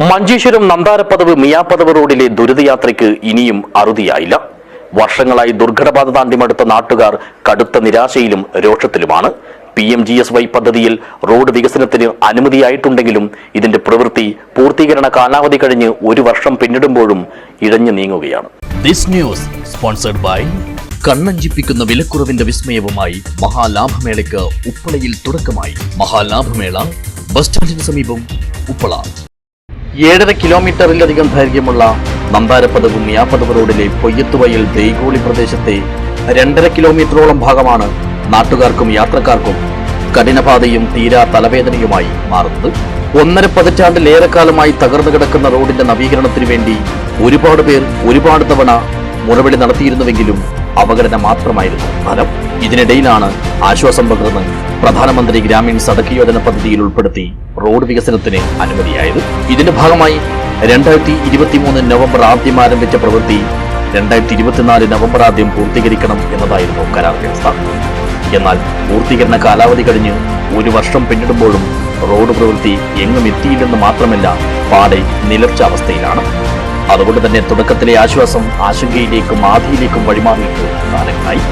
മഞ്ചേശ്വരം നന്താരപ്പതവ് മിയാപ്പതവ് റോഡിലെ ദുരിതയാത്രയ്ക്ക് ഇനിയും അറുതിയായില്ല. വർഷങ്ങളായി ദുർഘടബാധ താണ്ടിമടുത്ത നാട്ടുകാർ കടുത്ത നിരാശയിലും രോഷത്തിലുമാണ്. P M G S Y പദ്ധതിയിൽ റോഡ് വികസനത്തിന് അനുമതിയായിട്ടുണ്ടെങ്കിലും ഇതിന്റെ പ്രവൃത്തി പൂർത്തീകരണ കാലാവധി കഴിഞ്ഞ് ഒരു വർഷം പിന്നിടുമ്പോഴും ഇഴഞ്ഞു നീങ്ങുകയാണ്. ദിസ് ന്യൂസ് സ്പോൺസർഡ് ബൈ കണ്ണഞ്ചിപ്പിക്കുന്ന വിലക്കുറവിന്റെ വിസ്മയവുമായി മഹാലാഭമേളയ്ക്ക് ഉപ്പളയിൽ തുടക്കമായി. മഹാലാഭമേള ബസ് സ്റ്റാൻഡിന് സമീപം ഉപ്പള. ഏഴര കിലോമീറ്ററിലധികം ദൈർഘ്യമുള്ള നന്താരപ്പതവ് മിയാപ്പതവ് റോഡിലെ പൊയ്യത്തുവയൽ ദൈഗോളി പ്രദേശത്തെ രണ്ടര കിലോമീറ്ററോളം ഭാഗമാണ് നാട്ടുകാർക്കും യാത്രക്കാർക്കും കഠിനപാതയും തീരാ തലവേദനയുമായി മാറുന്നത്. ഒന്നര പതിറ്റാണ്ടിലേറെക്കാലമായി തകർന്നു കിടക്കുന്ന റോഡിന്റെ നവീകരണത്തിനു വേണ്ടി ഒരുപാട് പേർ ഒരുപാട് തവണ മുറവിളി നടത്തിയിരുന്നുവെങ്കിലും അവഗണന മാത്രമായിരുന്നു ഫലം. ഇതിനിടയിലാണ് ആശ്വാസം പകർന്ന് പ്രധാനമന്ത്രി ഗ്രാമീൺ സടക്ക് യോജന പദ്ധതിയിൽ ഉൾപ്പെടുത്തി റോഡ് വികസനത്തിന് അനുമതിയായത്. ഇതിന്റെ ഭാഗമായി രണ്ടായിരത്തി ഇരുപത്തിമൂന്ന് നവംബർ ആദ്യം ആരംഭിച്ച പ്രവൃത്തി രണ്ടായിരത്തി ഇരുപത്തിനാല് നവംബർ ആദ്യം പൂർത്തീകരിക്കണം എന്നതായിരുന്നു കരാർ വ്യവസ്ഥ. എന്നാൽ പൂർത്തീകരണ കാലാവധി കഴിഞ്ഞ് ഒരു വർഷം പിന്നിടുമ്പോഴും റോഡ് പ്രവൃത്തി എങ്ങും എത്തിയില്ലെന്ന് മാത്രമല്ല പാടെ നിലർച്ച അവസ്ഥയിലാണ്. അതുകൊണ്ട് തന്നെ തുടക്കത്തിലെ ആശ്വാസം ആശങ്കയിലേക്കും ആധിയിലേക്കും വഴിമാറിയിട്ട് താരങ്ങളായി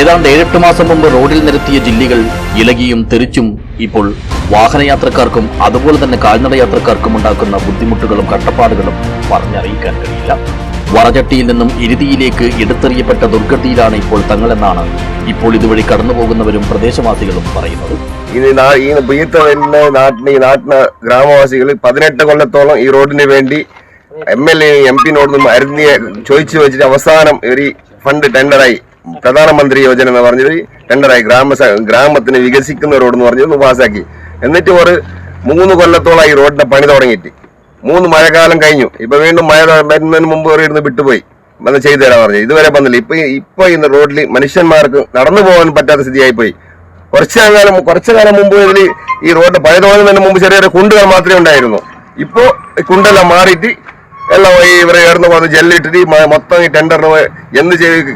ഏതാണ്ട് ഏഴെട്ട് മാസം മുമ്പ് റോഡിൽ നിരത്തിയ ജില്ലകൾ ഇലകിയും തെറിച്ചും ഇപ്പോൾ വാഹനയാത്രക്കാർക്കും അതുപോലെ തന്നെ കാൽനട യാത്രക്കാർക്കും ഉണ്ടാക്കുന്ന ബുദ്ധിമുട്ടുകളും കട്ടപ്പാടുകളും പറഞ്ഞറിയിക്കാൻ കഴിയില്ല. വറചട്ടിയിൽ നിന്നും ഇരുതിയിലേക്ക് എടുത്തെറിയപ്പെട്ട ദുർഗതിയിലാണ് ഇപ്പോൾ തങ്ങളെന്നാണ് ഇപ്പോൾ ഇതുവഴി കടന്നുപോകുന്നവരും പ്രദേശവാസികളും പറയുന്നത്. ഇത് ഈ നാട്ടിന് ഈ നാട്ടിന് ഗ്രാമവാസികൾ പതിനെട്ട് കൊല്ലത്തോളം ഈ റോഡിന് വേണ്ടി എം എൽ എയും എം പിന്നോട് അരുതി ചോദിച്ചു വെച്ചിട്ട് അവസാനം ഒരു ഫണ്ട് ടെൻഡറായി. പ്രധാനമന്ത്രി യോജന എന്ന് പറഞ്ഞത് ടെൻഡറായി. ഗ്രാമ ഗ്രാമത്തിന് വികസിക്കുന്ന റോഡ് എന്ന് പറഞ്ഞത് പാസ്സാക്കി എന്നിട്ട് ഒരു മൂന്ന് കൊല്ലത്തോളം ഈ റോഡിന്റെ പണി തുടങ്ങിയിട്ട്. മൂന്ന് മഴക്കാലം കഴിഞ്ഞു. ഇപ്പൊ വീണ്ടും മഴ വരുന്നതിന് മുമ്പ് ഒരു ഇരുന്ന് വിട്ടുപോയി. വന്ന് ചെയ്തു തരാൻ പറഞ്ഞു. ഇതുവരെ വന്നില്ല. ഇപ്പൊ ഇപ്പൊ ഇന്ന് റോഡിൽ മനുഷ്യന്മാർക്ക് നടന്നു പോകാൻ പറ്റാത്ത സ്ഥിതിയായി പോയി കുറച്ചു കാലം കുറച്ചു കാലം മുമ്പ് ഈ റോഡിന്റെ പഴയ തോന്നുന്നതിന് മുമ്പ് ചെറിയൊരു ചെറിയ കുണ്ടുകൾ മാത്രമേ ഉണ്ടായിരുന്നു. ഇപ്പോ കുണ്ടെല്ലാം മാറിയിട്ട് എല്ലാം ഈ ഇവരെ ഉയർന്നു പോകുന്ന ജെല്ലിട്ടിട്ട് മൊത്തം ഈ ടെൻഡറിന് എന്ത് ചെയ്ത്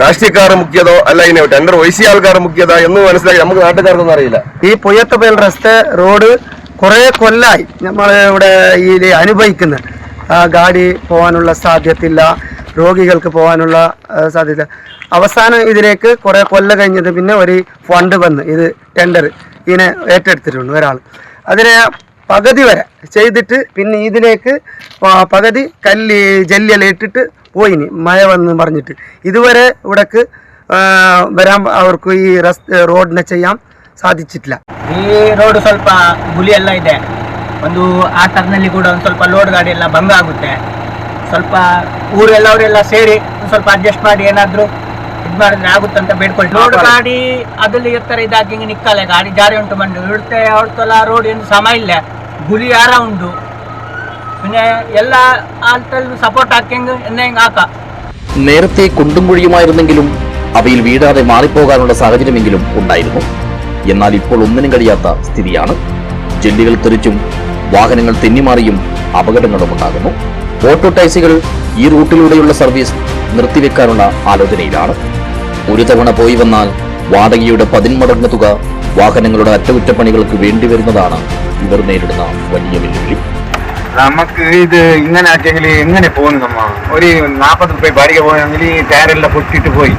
രാഷ്ട്രീയക്കാർ മുഖ്യതോ അല്ല ഇനി ടെൻഡർ ഒഴിച്ച ആൾക്കാർ മുഖ്യത എന്ന് മനസ്സിലാക്കി നമുക്ക് നാട്ടുകാർക്കൊന്നും അറിയില്ല. ഈ പുയ്യത്തപ്പൽ റസ്ತೆ റോഡ് കുറേ കൊല്ലായി. നമ്മൾ ഇവിടെ ഈ അനുഭവിക്കുന്നത് ഗാഡി പോകാനുള്ള സാധ്യതയില്ല രോഗികൾക്ക് പോകാനുള്ള സാധ്യത. അവസാനം ഇതിലേക്ക് കുറേ കൊല്ല കഴിഞ്ഞത് പിന്നെ ഒരു ഫണ്ട് വന്ന്. ഇത് ടെൻഡർ ഇതിനെ ഏറ്റെടുത്തിട്ടുണ്ട് ഒരാൾ അതിനെ പകുതി വരെ ചെയ്തിട്ട് പിന്നെ ഇതിലേക്ക് പ- പകുതി കല്ല് ജെല്ലിയെല്ലാം ഇട്ടിട്ട് പോയിനി മഴ വന്ന് പറഞ്ഞിട്ട് ഇതുവരെ ഇവിടേക്ക് ആ, വരാൻ അവർക്ക് ഈ റസ് റോഡിനെ ചെയ്യാൻ സാധിച്ചിട്ടില്ല ಈ ರೋಡ್ ಸ್ವಲ್ಪ ಗುಳಿ ಎಲ್ಲ ಇದೆ ಒಂದು ಆ ಟರ್ನಲ್ಲಿ ಕೂಡ ಒಂದು ಸ್ವಲ್ಪ ಲೋಡ್ ಗಾಡಿ ಎಲ್ಲ ಭಂಗ ಆಗುತ್ತೆ ಸ್ವಲ್ಪ ಊರೆಲ್ಲವರೆಲ್ಲ ಸೇರಿ ಒಂದು ಸ್ವಲ್ಪ ಅಡ್ಜಸ್ಟ್ ಮಾಡಿ ಏನಾದ್ರು ಇದು ಮಾಡಿದ್ರೆ ಆಗುತ್ತೆ ಅಂತ ಬೇಡ್ಕೊಳ್ತೀವಿ ರೋಡ್ ಗಾಡಿ ಅದಲ್ಲಿ ಇರ್ತಾರೆ ಇದಾಗಿ ಹಿಂಗೆ ನಿಕ್ಕಲ್ಲ ಗಾಡಿ ಜಾರಿ ಉಂಟು ಮಂಡು ಇಡ್ತೆ ಅವತ್ತಲ್ಲ ರೋಡ್ ಏನು ಸಮ ಇಲ್ಲ ಗುಳಿ ಯಾರ ಉಂಟು പിന്നെ എല്ലാ ആൾക്കാരും സപ്പോർട്ട് ആക്കിയെങ്കിൽ എന്തെങ്കിലും ആക്കാം നേരത്തെ കുണ്ടും കുഴിയുമായിരുന്നെങ്കിലും അവയിൽ വീഴാതെ മാറിപ്പോകാനുള്ള സാഹചര്യമെങ്കിലും ഉണ്ടായിരുന്നു എന്നാൽ ഇപ്പോൾ ഒന്നിനും കഴിയാത്ത സ്ഥിതിയാണ് ജെല്ലികൾ തെറിച്ചും വാഹനങ്ങൾ തെന്നിമാറിയും അപകടങ്ങളും ഉണ്ടാകുന്നു ഓട്ടോ ടാക്സികൾ ഈ റൂട്ടിലൂടെയുള്ള സർവീസ് നിർത്തിവെക്കാനുള്ള ആലോചനയിലാണ് ഒരു തവണ പോയി വന്നാൽ വാടകയുടെ പതിന്മടങ്ങ് തുക വാഹനങ്ങളുടെ അറ്റകുറ്റപ്പണികൾക്ക് വേണ്ടിവരുന്നതാണ് ഇവർ നേരിടുന്ന വലിയ വെല്ലുവിളി. നമുക്ക് ഇത് ഇങ്ങനെ ആക്കിയെങ്കിൽ എങ്ങനെ പോകുന്നു നമ്മ? ഒരു നാൽപ്പത് റുപ്യ ബാരിക പോയെങ്കിൽ ടയറെല്ലാം പൊട്ടിയിട്ട് പോയി.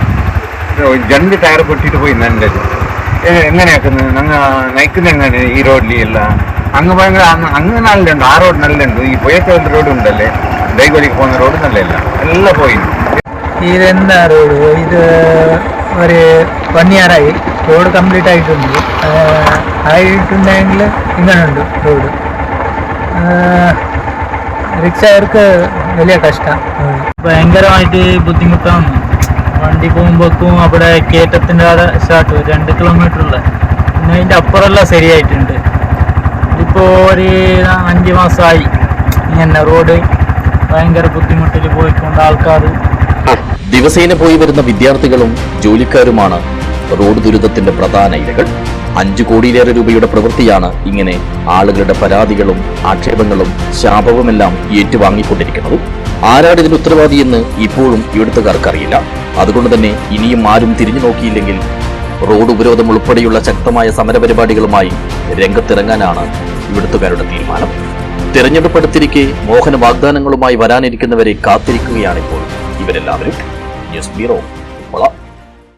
രണ്ട് ടയർ പൊട്ടിയിട്ട് പോയി നന്റെ എങ്ങനെയാക്കുന്നത് ഞങ്ങൾ നയിക്കുന്ന എങ്ങനെ ഈ റോഡിലെല്ലാം അങ്ങ് പോയെങ്കിൽ അങ്ങ് നല്ലുണ്ട് ആ റോഡ് നല്ലുണ്ട് ഈ പുയത്തോട് റോഡ് ഉണ്ടല്ലേ? ഡൈഗോലിക്ക് പോകുന്ന റോഡ് നല്ലല്ല എല്ലാം പോയി. ഇതെന്താ റോഡ് ഇത് ഒരു വൺ ഇയർ ആയി. റോഡ് കംപ്ലീറ്റ് ആയിട്ടുണ്ട്. ആയിട്ടുണ്ടെങ്കിൽ ഇങ്ങനെയുണ്ട് റോഡ് റിക്ഷക്കാർക്ക് വലിയ കഷ്ടം. ഭയങ്കരമായിട്ട് ബുദ്ധിമുട്ടാണ്. വണ്ടി പോകുമ്പോഴേക്കും അവിടെ കയറ്റത്തിന്റെ അവിടെ സ്റ്റാർട്ട് രണ്ട് കിലോമീറ്ററുള്ള പിന്നെ അതിന്റെ അപ്പുറമെല്ലാം ശരിയായിട്ടുണ്ട്. ഇതിപ്പോൾ ഒരു അഞ്ച് മാസമായി. ഇങ്ങനെ റോഡ് ഭയങ്കര ബുദ്ധിമുട്ടിൽ പോയിക്കൊണ്ട് ആൾക്കാർ ദിവസേന പോയി വരുന്ന വിദ്യാർത്ഥികളും ജോലിക്കാരുമാണ് റോഡ് ദുരിതത്തിന്റെ പ്രധാന ഇരകൾ. അഞ്ചു കോടിയിലേറെ രൂപയുടെ പ്രവൃത്തിയാണ് ഇങ്ങനെ ആളുകളുടെ പരാതികളും ആക്ഷേപങ്ങളും ശാപവുമെല്ലാം ഏറ്റുവാങ്ങിക്കൊണ്ടിരിക്കുന്നത്. ആരാണ് ഇതിന് ഉത്തരവാദിയെന്ന് ഇപ്പോഴും ഇവിടുത്തുകാർക്കറിയില്ല. അതുകൊണ്ട് തന്നെ ഇനിയും ആരും തിരിഞ്ഞു നോക്കിയില്ലെങ്കിൽ റോഡ് ഉപരോധം ഉൾപ്പെടെയുള്ള ശക്തമായ സമരപരിപാടികളുമായി രംഗത്തിറങ്ങാനാണ് ഇവിടുത്തുകാരുടെ തീരുമാനം. തിരഞ്ഞെടുപ്പ് അടുത്തിരിക്കെ മോഹന വാഗ്ദാനങ്ങളുമായി വരാനിരിക്കുന്നവരെ കാത്തിരിക്കുകയാണിപ്പോൾ ഇവരെല്ലാവരും. News bureau Uppala